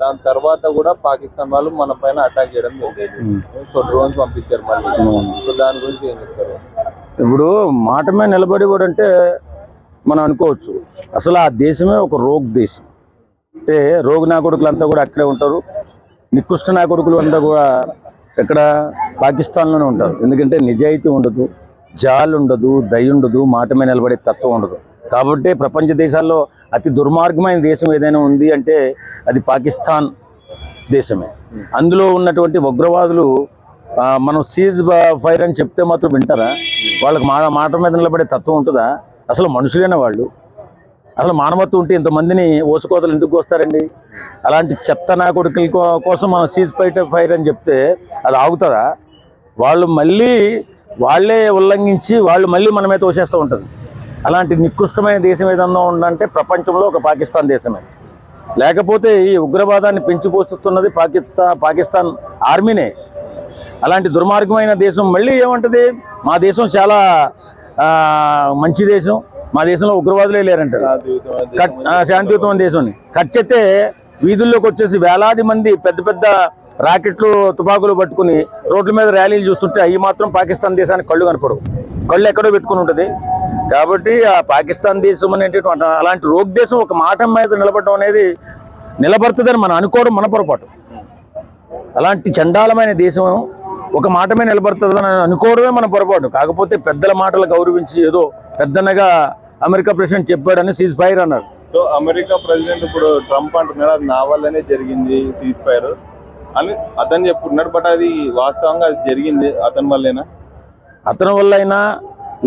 దాని తర్వాత కూడా పాకిస్తాన్ వాళ్ళు మన పైన అటాక్ చేయడం జరిగింది. సో డ్రోన్స్ పంపించారు మళ్ళీ. సో దాని గురించి ఏం చెప్తారు? ఇప్పుడు మాట మీద నిలబడి కూడా అంటే మనం అనుకోవచ్చు. అసలు ఆ దేశమే ఒక రోగ్ దేశం. అంటే రోగ్ నా కొడుకులు కూడా అక్కడే ఉంటారు. నికృష్ట నా కొడుకులు అంతా కూడా ఎక్కడ పాకిస్తాన్లోనే ఉంటారు. ఎందుకంటే నిజాయితీ ఉండదు జాలి ఉండదు దయ ఉండదు మాట మీద నిలబడే తత్వం ఉండదు. కాబట్టి ప్రపంచ దేశాల్లో అతి దుర్మార్గమైన దేశం ఏదైనా ఉంది అంటే అది పాకిస్తాన్ దేశమే. అందులో ఉన్నటువంటి ఉగ్రవాదులు మనం సీజ్ ఫైర్ అని చెప్తే మాత్రం వింటారా? వాళ్ళకి మా మాట మీద నిలబడే తత్వం ఉంటుందా? అసలు మనుషులైన వాళ్ళు. అసలు మానవత్వం ఉంటే ఇంతమందిని ఓసుకోతలు ఎందుకు వస్తారండి అలాంటి చెత్త నా కొడుకుల కోసం మనం సీజ్ ఫైట్ ఫైర్ అని చెప్తే అది ఆగుతుందా వాళ్ళు మళ్ళీ వాళ్ళే ఉల్లంఘించి వాళ్ళు మళ్ళీ మన మీద తోసేస్తూ ఉంటారు అలాంటి నికృష్టమైన దేశం ఏదన్నా ఉందంటే ప్రపంచంలో ఒక పాకిస్తాన్ దేశమే. లేకపోతే ఈ ఉగ్రవాదాన్ని పెంచి పోషిస్తున్నది పాకిస్తాన్ పాకిస్తాన్ ఆర్మీనే. అలాంటి దుర్మార్గమైన దేశం మళ్ళీ ఏమంటది? మా దేశం చాలా మంచి దేశం. మా దేశంలో ఉగ్రవాదులే లేరంటారు శాంతియుతమైన కట్ శాంతియుతమైన దేశం ఖర్చయితే వీధుల్లోకి వచ్చేసి వేలాది మంది పెద్ద పెద్ద రాకెట్లు తుపాకులు పట్టుకుని రోడ్ల మీద ర్యాలీలు చూస్తుంటే అవి మాత్రం పాకిస్తాన్ దేశానికి కళ్ళు కనపడవు. కళ్ళు ఎక్కడో పెట్టుకుని ఉంటుంది. కాబట్టి ఆ పాకిస్తాన్ దేశం అనేటటువంటి అలాంటి రోగ్ దేశం ఒక మాట మీద నిలబడడం అనేది నిలబడుతుందని మనం అనుకోవడం మన పొరపాటు. అలాంటి చండాలమైన దేశం ఒక మాట మీద నిలబడుతుందని అనుకోవడమే మన పొరపాటు. కాకపోతే పెద్దల మాటలు గౌరవించి ఏదో పెద్దనగా అమెరికా ప్రెసిడెంట్ చెప్పాడని సీజ్ ఫైర్ అన్నారు. సో అమెరికా ప్రెసిడెంట్ ఇప్పుడు ట్రంప్ అంటున్నాడు అది నా వల్లనే జరిగింది సీజ్ ఫైర్. అని అతను చెప్పుకున్నాడు బట్ అది వాస్తవంగా అది జరిగింది అతని వల్లేనా? అతని వల్ల అయినా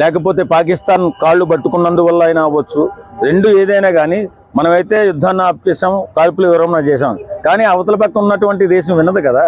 లేకపోతే పాకిస్తాన్ కాళ్ళు పట్టుకున్నందువల్ల అయినా అవ్వచ్చు. రెండు ఏదైనా కానీ మనమైతే యుద్ధాన్ని ఆప్ చేసాం కాల్పులు విరమణ చేసాం కానీ అవతల పక్క ఉన్నటువంటి దేశం విన్నది కదా.